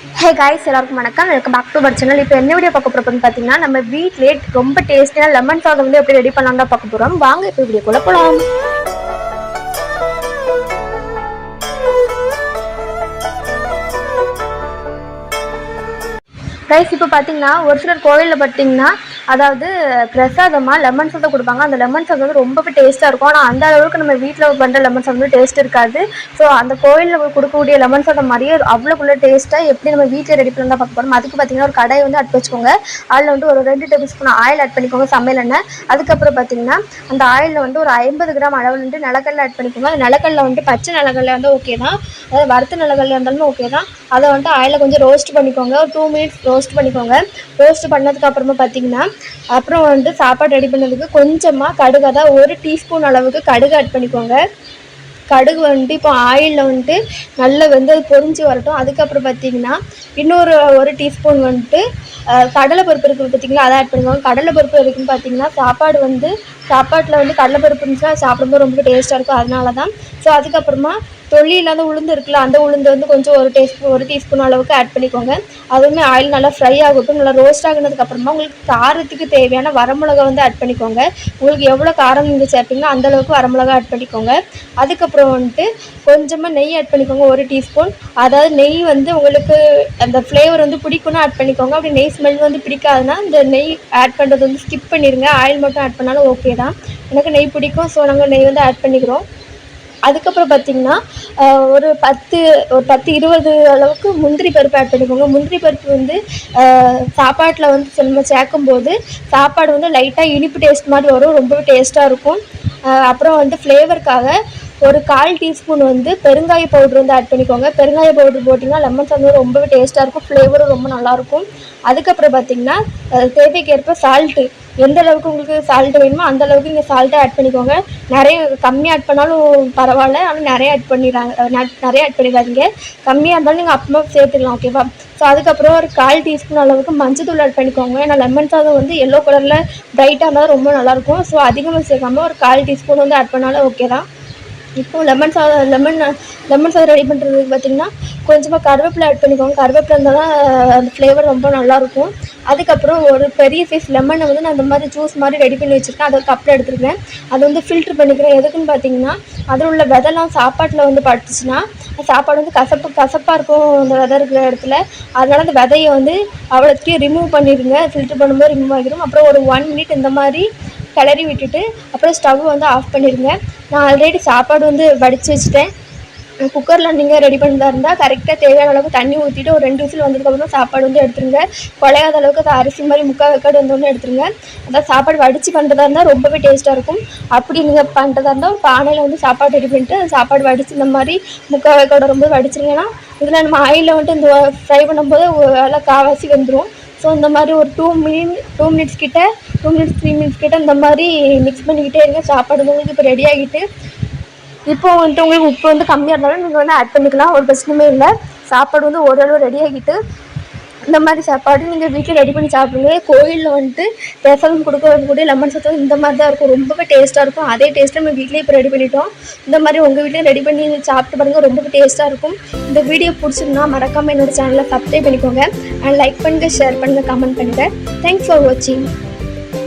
Hey guys எல்லாருக்கும் வணக்கம். Welcome back to channel இப்போ என்ன வீடியோ பார்க்க போகிறோம்னு பார்த்தீங்கன்னா நம்ம வீட்லேயே ரொம்ப டேஸ்டியாக லெமன் சாதம் வந்து எப்படி ரெடி பண்ணலாம் தான் பார்க்க போகிறோம் வாங்க இப்போ வீடியோக்குள்ள போகலாம் ரைஸ் இப்போ பார்த்தீங்கன்னா ஒரு சிலர் கோயிலில் பார்த்தீங்கன்னா அதாவது பிரசாதமாக லெமன் சாதம் கொடுப்பாங்க. அந்த லெமன் சாதம் வந்து ரொம்பவே டேஸ்ட்டாக இருக்கும். ஆனால் அந்த அளவுக்கு நம்ம வீட்டில் பண்ணுற லெமன் சாதம் வந்து டேஸ்ட் இருக்காது. ஸோ அந்த கோயிலில் கொடுக்கக்கூடிய லெமன் சாதம் மாதிரியே அவ்வளோக்குள்ள டேஸ்ட்டாக எப்படி நம்ம வீட்டில் ரெடி பண்ணி பார்க்க போகிறோம் அதுக்கு பார்த்தீங்கன்னா ஒரு கடாய் வந்து அட் வச்சுக்கோங்க. அதில் வந்து ஒரு ரெண்டு டேபிள் ஸ்பூன் ஆயில் ஆட் பண்ணிக்கோங்க சமையல் எண்ணெய். அதுக்கப்புறம் பார்த்தீங்கன்னா அந்த ஆயிலில் வந்து ஒரு ஐம்பது கிராம் அளவில் வந்து நிலக்கடலை ஆட் பண்ணிக்கோங்க. அந்த நிலக்கடலை வந்து பச்சை நிலக்கடலை வந்து ஓகே தான். அதாவது வறுத்த நிலக்கடலை இருந்தாலும் ஓகே தான். அதை வந்துட்டு ஆயிலில் கொஞ்சம் ரோஸ்ட் பண்ணிக்கோங்க. ஒரு டூ மினிட்ஸ் ரோஸ்ட் பண்ணிக்கோங்க ரோஸ்ட் பண்ணதுக்கப்புறமா பார்த்தீங்கன்னா அப்புறம் வந்து சாப்பாடு ரெடி பண்ணதுக்கு கொஞ்சமாக கடுகு தான் ஒரு டீஸ்பூன் அளவுக்கு கடுகு ஆட் பண்ணிக்கோங்க. கடுகு வந்துட்டு இப்போ ஆயிலில் வந்துட்டு நல்லா வந்து அது பொறிஞ்சு வரட்டும். அதுக்கப்புறம் பார்த்தீங்கன்னா இன்னொரு ஒரு டீஸ்பூன் வந்துட்டு கடலை பருப்பு இருக்குது பார்த்தீங்களா அதை ஆட் பண்ணிக்கோங்க. கடலைப்பருப்பு இருக்குன்னு பார்த்தீங்கன்னா சாப்பாடு வந்து சாப்பாட்டில் வந்து கடலைப்பருப்பு இருந்துச்சுன்னா சாப்பிடும்போது ரொம்ப டேஸ்ட்டாக இருக்கும் அதனால தான் ஸோ அதுக்கப்புறமா தொல்லி இல்லாத உளுந்து இருக்குல்ல அந்த உளுந்து வந்து கொஞ்சம் ஒரு டேஸ்ட் ஒரு டீஸ்பூன் அளவுக்கு ஆட் பண்ணிக்கோங்க. அதுவுமே ஆயில் நல்லா ஃப்ரை ஆகட்டும் நல்லா ரோஸ்ட் ஆகினதுக்கப்புறமா உங்களுக்கு காரத்துக்கு தேவையான வரமிளகா வந்து ஆட் பண்ணிக்கோங்க. உங்களுக்கு எவ்வளோ காரம் நீங்கள் சேர்ப்பீங்களோ அந்தளவுக்கு வரமிளகா ஆட் பண்ணிக்கோங்க. அதுக்கப்புறம் வந்துட்டு கொஞ்சமாக நெய் ஆட் பண்ணிக்கோங்க ஒரு டீஸ்பூன் அதாவது நெய் வந்து உங்களுக்கு அந்த ஃப்ளேவர் வந்து பிடிக்கும்னா ஆட் பண்ணிக்கோங்க. அப்படி நெய் ஸ்மெல் வந்து பிடிக்காதுன்னா இந்த நெய் ஆட் பண்ணுறது வந்து ஸ்கிப் பண்ணிடுங்க ஆயில் மட்டும் ஆட் பண்ணாலும் ஓகே தான். எனக்கு நெய் பிடிக்கும். ஸோ நாங்கள் நெய் வந்து ஆட் பண்ணிக்கிறோம். அதுக்கப்புறம் பார்த்தீங்கன்னா ஒரு பத்து ஒரு பத்து இருபது அளவுக்கு முந்திரி பருப்பு ஆட் பண்ணிக்கோங்க. முந்திரி பருப்பு வந்து சாப்பாட்டில் வந்து நம்ம சேர்க்கும்போது சாப்பாடு வந்து லைட்டாக இனிப்பு டேஸ்ட் மாதிரி வரும். ரொம்பவே டேஸ்ட்டாக இருக்கும். அப்புறம் வந்து ஃப்ளேவருக்காக ஒரு கால் டீஸ்பூன் வந்து பெருங்காய பவுடர் வந்து ஆட் பண்ணிக்கோங்க. பெருங்காய பவுடர் போட்டிங்கன்னா லெமன் சாதம் ரொம்பவே டேஸ்ட்டாக இருக்கும் ஃப்ளேவரும் ரொம்ப நல்லாயிருக்கும். அதுக்கப்புறம் பார்த்திங்கன்னா தேவைக்கேற்ப சால்ட்டு எந்த அளவுக்கு உங்களுக்கு சால்ட் வேணுமோ அந்த அளவுக்கு நீங்கள் சால்ட்டை ஆட் பண்ணிக்கோங்க. நிறைய கம்மியாக ஆட் பண்ணாலும் பரவாயில்ல ஆனால் நிறைய ஆட் பண்ணிடுறாங்க நிறைய ஆட் பண்ணிடாதீங்க. கம்மியாக இருந்தாலும் நீங்கள் அப்புறமா சேர்த்துக்கலாம் ஓகேவா ஸோ அதுக்கப்புறம் ஒரு கால் டீஸ்பூன் அளவுக்கு மஞ்சத்தூள் ஆட் பண்ணிக்கோங்க. ஏன்னா லெமன் சாதம் வந்து எல்லோ கலரில் பிரைட்டாக இருந்தால் ரொம்ப நல்லாயிருக்கும். ஸோ அதிகமாக சேர்க்காம ஒரு கால் டீஸ்பூன் வந்து ஆட் பண்ணாலும் ஓகே தான். இப்போது லெமன் சாதம் லெமன் லெமன் சாதம் ரெடி பண்ணுறதுக்கு பார்த்திங்கன்னா கொஞ்சமாக கருவேப்பிலை ஆட் பண்ணிக்கோங்க. கருவேப்பிலை இருந்தால் தான் அந்த ஃப்ளேவர் ரொம்ப நல்லாயிருக்கும். அதுக்கப்புறம் ஒரு பெரிய சைஸ் லெமனை வந்து நான் இந்த மாதிரி ஜூஸ் மாதிரி ரெடி பண்ணி வச்சுருக்கேன். அதை கப்பில் எடுத்துருக்கேன். அதை வந்து ஃபில்ட்ரு பண்ணிக்கிறேன். எதுக்குன்னு பார்த்தீங்கன்னா அதில் உள்ள விதெல்லாம் சாப்பாட்டில் வந்து பட்டுச்சுன்னா சாப்பாடு வந்து கசப்பு கசப்பாக இருக்கும் அந்த விதை இருக்கிற இடத்துல. அதனால் அந்த விதையை வந்து அவ்வளோத்தையும் ரிமூவ் பண்ணிடுங்க. ஃபில்ட்ரு பண்ணும்போது ரிமூவ் ஆகிடும். அப்புறம் ஒரு ஒன் மினிட் இந்த மாதிரி கிளறி விட்டுட்டு அப்புறம் ஸ்டவ் வந்து ஆஃப் பண்ணிடுங்க நான் ஆல்ரெடி சாப்பாடு வந்து வடித்து வச்சுட்டேன். குக்கரில் நீங்கள் ரெடி பண்ணுறதா இருந்தால் கரெக்டாக தேவையான அளவுக்கு தண்ணி ஊற்றிட்டு ஒரு ரெண்டு விசில் வந்ததுக்கப்புறம் சாப்பாடு வந்து எடுத்துருங்க. குழையாத அளவுக்கு அது அரிசி மாதிரி முக்கால் வெக்காடு வந்தோடனே எடுத்துருங்க. அதான் சாப்பாடு வடித்து பண்ணுறதா இருந்தால் ரொம்பவே டேஸ்ட்டாக இருக்கும். அப்படி நீங்கள் பண்ணுறதா இருந்தால் ஒரு பானையில் வந்து சாப்பாடு ரெடி பண்ணிட்டு அந்த சாப்பாடு வடித்து இந்த மாதிரி முக்கால் வெக்காடு ரொம்ப வடிச்சிருங்கன்னா இதில் நம்ம ஆயிலில் வந்துட்டு இந்த ஃப்ரை பண்ணும்போது ஒரு நல்லா காவாசி வந்துடும் ஸோ இந்த மாதிரி ஒரு டூ மினிட் டூ மினிட்ஸ் கிட்ட டூ மினிட்ஸ் த்ரீ மினிட்ஸ் கிட்ட இந்த மாதிரி மிக்ஸ் பண்ணிக்கிட்டே இருங்க. சாப்பாடு வந்து உங்களுக்கு இப்போ ரெடி ஆகிட்டு. இப்போ வந்துட்டு உங்களுக்கு உப்பு வந்து கம்மியாக இருந்தாலும் நீங்கள் வந்து ஆட் பண்ணிக்கலாம். ஒரு பிரச்சனையுமே இல்லை. சாப்பாடு வந்து ஓரளவு ரெடி ஆகிட்டு. இந்த மாதிரி சாப்பாடு நீங்கள் வீட்டில் ரெடி பண்ணி சாப்பிடுங்க. கோயிலில் வந்துட்டு பிரசாதம் கொடுக்கக்கூடிய லெமன் சத்தம் இந்த மாதிரி தான் இருக்கும். ரொம்பவே டேஸ்ட்டாக இருக்கும். அதே டேஸ்ட்டில் நம்ம வீட்டிலே இப்போ ரெடி பண்ணிட்டோம். இந்த மாதிரி உங்கள் வீட்டில் ரெடி பண்ணி சாப்பிட்டு பாருங்கள் ரொம்பவே டேஸ்ட்டாக இருக்கும். இந்த வீடியோ பிடிச்சிருந்தா மறக்காமல் என்னோட சேனலை சப்ஸ்கிரைப் பண்ணிக்கோங்க. அண்ட் லைக் பண்ணுங்கள் ஷேர் பண்ணுங்கள் கமெண்ட் பண்ணுங்கள் தேங்க்ஸ் ஃபார் வாட்சிங்